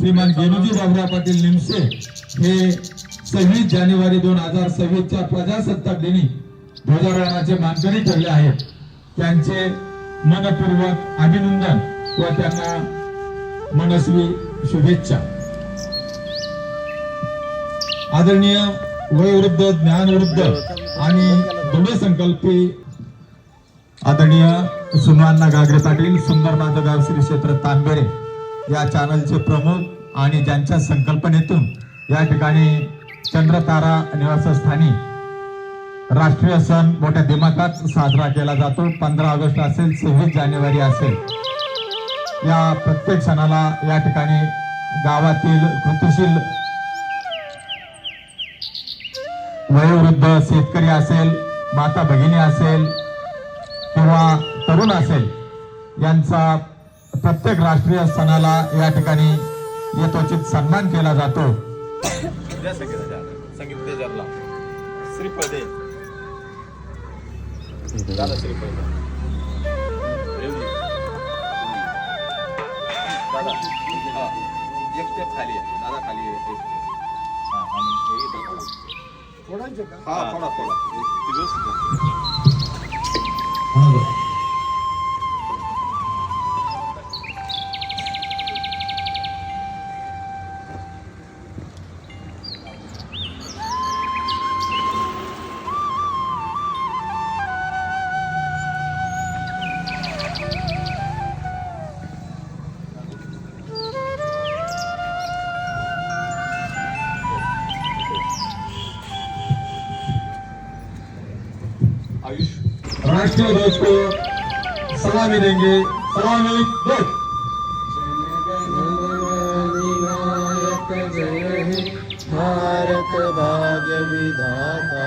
श्रीमान गेनुजी बाबुराव पाटील निमसे हे सव्वीस जानेवारी दोन हजार सव्वीसच्या प्रजासत्ताक दिनी ध्वजारोहणाचे मानकरी ठरले आहेत. त्यांचे मनपूर्वक अभिनंदन व त्यांना मनस्वी शुभेच्छा. आदरणीय वयोवृद्ध ज्ञानवृद्ध आणि दुबे संकल्पी आदरणीय सुनवांना गागरे पाटील सुंदर माझं गाव श्री क्षेत्र तांबेरे या चॅनलचे प्रमुख आणि ज्यांच्या संकल्पनेतून या ठिकाणी चंद्रतारा निवासस्थानी राष्ट्रीय सण मोठ्या दिमाखात साजरा केला जातो. पंधरा ऑगस्ट असेल सव्वीस जानेवारी असेल. या प्रत्येक सणाला या ठिकाणी गावातील कृतिशील वयोवृद्ध शेतकरी असेल माता भगिनी असेल किंवा तरुण असेल यांचा प्रत्येक राष्ट्रीय सणाला या ठिकाणी यथोचित सन्मान केला जातो. द्या संगीताच्या राष्ट्रीय ध्वज को सलामी देंगे सलामी दो भारत भाग्य विधाता।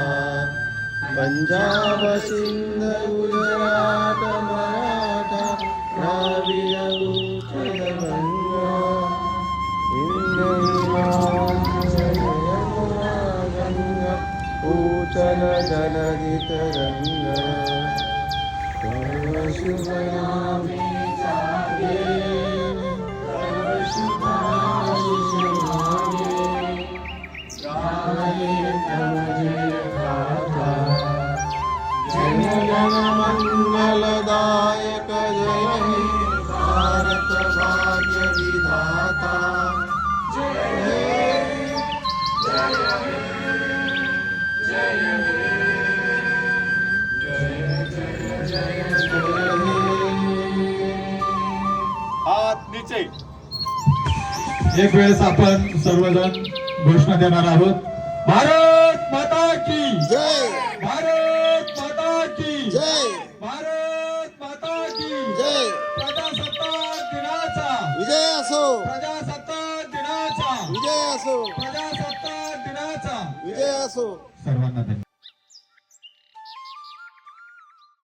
पंजाब सिंध गुजरात मराठा द्राविड गाये तव जय गाथा जन गण एक वेळेस आपण सर्वजण घोषणा देणार आहोत. भारत माता की. जय. भारत माता की. जय. भारत माता की. जय. प्रजासत्ताक दिनाचा. विजय असो. प्रजासत्ताक दिनाचा. विजय असो. प्रजासत्ताक दिनाचा. विजय असो. सर्वांना धन्यवाद.